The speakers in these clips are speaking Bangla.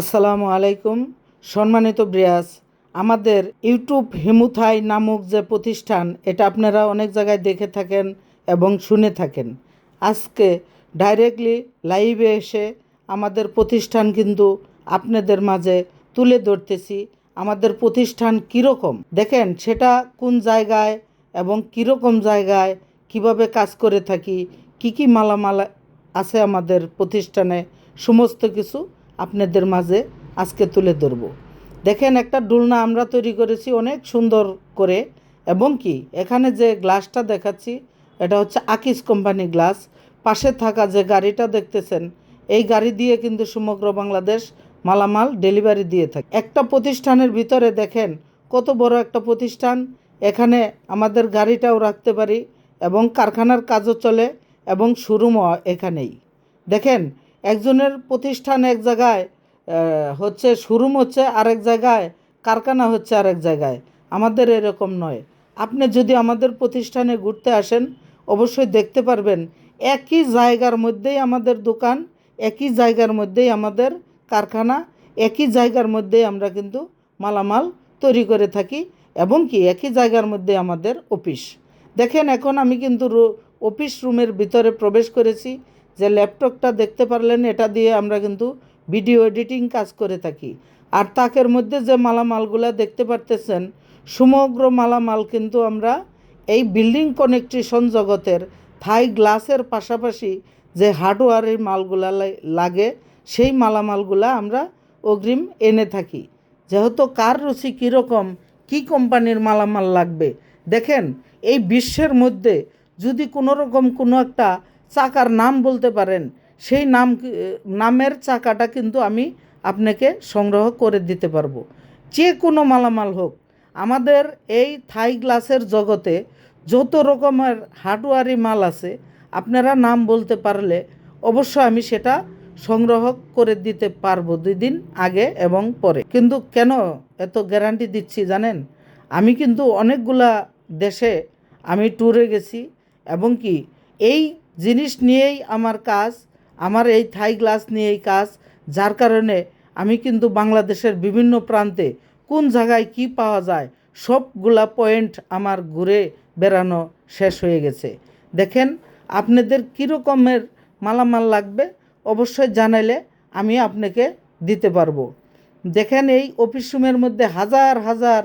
আসসালামু আলাইকুম। সম্মানিত ব্রিয়াস, আমাদের ইউটিউব হিমুথাই নামক যে প্রতিষ্ঠান, এটা আপনারা অনেক জায়গায় দেখে থাকেন এবং শুনে থাকেন। আজকে ডাইরেক্টলি লাইভে এসে আমাদের প্রতিষ্ঠান কিন্তু আপনাদের মাঝে তুলে ধরতেছি। আমাদের প্রতিষ্ঠান কীরকম? দেখেন, সেটা কোন জায়গায় এবং কীরকম জায়গায় কীভাবে কাজ করে থাকি, কি কি মালামাল আছে আমাদের প্রতিষ্ঠানে, সমস্ত কিছু আপনাদের মাঝে আজকে তুলে ধরব। দেখেন একটা ডুলনা আমরা তৈরি করেছি অনেক সুন্দর করে এবং কি, এখানে যে গ্লাসটা দেখাচ্ছি, এটা হচ্ছে আকিস কোম্পানি গ্লাস। পাশে থাকা যে গাড়িটা দেখতেছেন, এই গাড়ি দিয়ে কিন্তু সমগ্র বাংলাদেশ মালামাল ডেলিভারি দিয়ে থাকে। একটা প্রতিষ্ঠানের ভিতরে দেখেন কত বড় একটা প্রতিষ্ঠান, এখানে আমাদের গাড়িটাও রাখতে পারি এবং কারখানার কাজও চলে এবং শোরুমও এখানেই। দেখেন একজনের প্রতিষ্ঠান এক জায়গায় হচ্ছে শোরুম হচ্ছে আরেক জায়গায়, কারখানা হচ্ছে আরেক জায়গায়। আমাদের এরকম নয়। আপনি যদি আমাদের প্রতিষ্ঠানে ঘুরতে আসেন, অবশ্যই দেখতে পারবেন, একই জায়গার মধ্যেই আমাদের দোকান, একই জায়গার মধ্যেই আমাদের কারখানা, একই জায়গার মধ্যেই আমরা কিন্তু মালামাল তৈরি করে থাকি এবং কি একই জায়গার মধ্যে আমাদের অফিস। দেখেন, এখন আমি কিন্তু অফিস রুমের ভিতরে প্রবেশ করেছি। যে ল্যাপটপটা দেখতে পারলেন, এটা দিয়ে আমরা কিন্তু ভিডিও এডিটিং কাজ করে থাকি। আর তাকের মধ্যে যে মালামালগুলো দেখতে পারতেছেন, সমগ্র মালামাল কিন্তু আমরা এই বিল্ডিং কানেকট্রিশন জগতের থাই গ্লাসের পাশাপাশি যে হার্ডওয়ারের মালগুলা লাগে, সেই মালামালগুলা আমরা অগ্রিম এনে থাকি। যেহেতু কার রুচি কীরকম কী কোম্পানির মালামাল লাগবে? দেখেন, এই বিশ্বের মধ্যে যদি কোনো রকম কোনো একটা চাকার নাম বলতে পারেন, সেই নাম নামের চাকাটা কিন্তু আমি আপনাকে সংগ্রহ করে দিতে পারব। যে কোনো মালামাল হোক, আমাদের এই থাই গ্লাসের জগতে যত রকমের হার্ডওয়ারি মাল আছে, আপনারা নাম বলতে পারলে অবশ্য আমি সেটা সংগ্রহ করে দিতে পারব দুই দিন আগে এবং পরে। কিন্তু কেন এত গ্যারান্টি দিচ্ছি জানেন? আমি কিন্তু অনেকগুলা দেশে আমি ট্যুরে গেছি এবং কি এই জিনিস নিয়েই আমার কাজ, আমার এই থাই গ্লাস নিয়েই কাজ, যার কারণে আমি কিন্তু বাংলাদেশের বিভিন্ন প্রান্তে কোন জায়গায় কি পাওয়া যায়, সবগুলা পয়েন্ট আমার ঘুরে বেড়ানো শেষ হয়ে গেছে। দেখেন, আপনাদের কীরকমের মালামাল লাগবে অবশ্যই জানাইলে আমি আপনাকে দিতে পারব। দেখেন, এই অফিস রুমের মধ্যে হাজার হাজার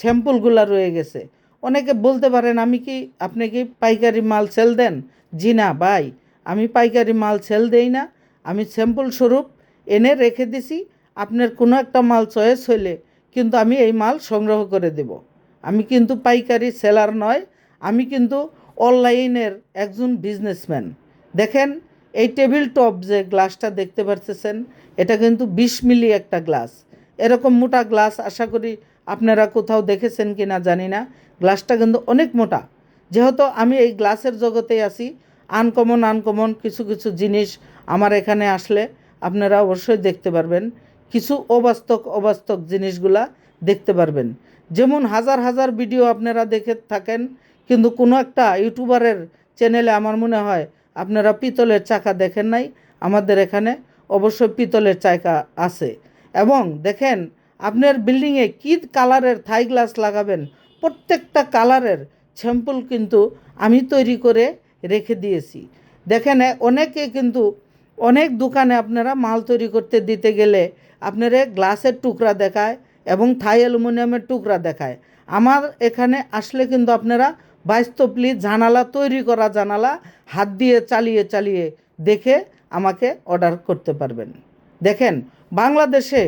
স্যাম্পলগুলো রয়ে গেছে। অনেকে বলতে পারেন, আমি কি আপনি কি পাইকারি মাল সেল দেন? জি না, ভাই। আমি পাইকারি মাল সেল দেই না। আমি স্যাম্পল স্বরূপ এনে রেখে দিছি, আপনার কোনো একটা মাল চয়েস হইলে কিন্তু আমি এই মাল সংগ্রহ করে দেব। আমি কিন্তু পাইকারি সেলার নয়, আমি কিন্তু অনলাইনের একজন বিজনেসম্যান দেখেন, এই টেবিল টপ যে গ্লাসটা দেখতে পারতেছেন, এটা কিন্তু বিশ মিলি একটা গ্লাস এরকম মোটা গ্লাস আশা করি আপনারা কোথাও দেখেছেন কি না জানি না। গ্লাসটা কিন্তু অনেক মোটা। যেহেতু আমি এই গ্লাসের জগতে আছি আনকমন আনকমন কিছু কিছু জিনিস আমার এখানে আসলে আপনারা অবশ্যই দেখতে পারবেন। কিছু অবাস্তব অবাস্তব জিনিসগুলা দেখতে পারবেন। যেমন হাজার হাজার ভিডিও আপনারা দেখে থাকেন, কিন্তু কোনো একটা ইউটিউবারের চ্যানেলে আমার মনে হয় আপনারা পিতলের চাকা দেখেন নাই, আমাদের এখানে অবশ্যই পিতলের চাকা আছে। এবং দেখেন, আপনার বিল্ডিংয়ে কী কালারের থাই গ্লাস লাগাবেন প্রত্যেকটা কালারের স্যাম্পল কিন্তু আমি তৈরি করে রেখে দিয়েছি। দেখেন, অনেকে কিন্তু অনেক দোকানে আপনারা মাল তৈরি করতে দিতে গেলে আপনারা গ্লাসের টুকরা দেখায় এবং থাই অ্যালুমিনিয়ামের টুকরা দেখায়। আমার এখানে আসলে কিন্তু আপনারা বাস্তবলি জানালা তৈরি করা জানালা হাত দিয়ে চালিয়ে চালিয়ে দেখে আমাকে অর্ডার করতে পারবেন। দেখেন, বাংলাদেশে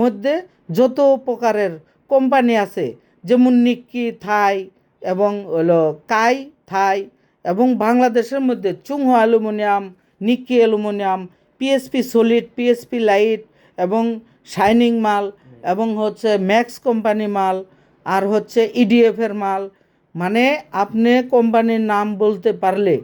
মধ্যে যত প্রকারের কোম্পানি আছে যেমন নিক্কি, থাই এবং হলো কাই, থাই এবং বাংলাদেশের মধ্যে Chungho aluminium, Nikki aluminium PSP solid PSP light এবং শাইনিং মাল এবং হচ্ছে ম্যাক্স কোম্পানি মাল আর হচ্ছে ইডিএফের মাল। মানে আপনি কোম্পানির নাম বলতে পারলে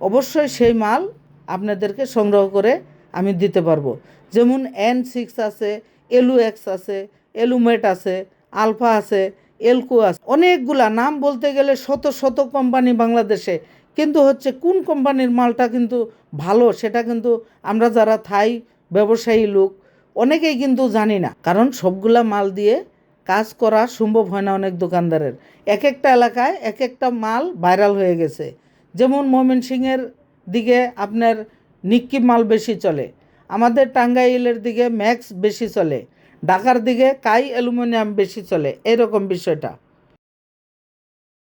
অবশ্যই সেই মাল আপনাদেরকে সংগ্রহ করে আমি দিতে পারব। যেমন এন সিক্স আছে এলু এক্স আছে এলুমেট আছে আলফা আছে এলকো আছে অনেকগুলা নাম বলতে গেলে শত শত কোম্পানি বাংলাদেশে। কিন্তু হচ্ছে কোন কোম্পানির মালটা কিন্তু ভালো, সেটা কিন্তু আমরা যারা থাই ব্যবসায়ী লোক, অনেকেই কিন্তু জানি না। কারণ সবগুলা মাল দিয়ে কাজ করা সম্ভব হয় না অনেক দোকানদারের। এক একটা এলাকায় এক একটা মাল ভাইরাল হয়ে গেছে। যেমন ময়মনসিংহের দিকে আপনার নিক্কি মাল বেশি চলে। আমাদের টাঙ্গাইলের দিকে ম্যাক্স বেশি চলে। ঢাকার দিকে কাই অ্যালুমিনিয়াম বেশি চলে? এরকম বিষয়টা।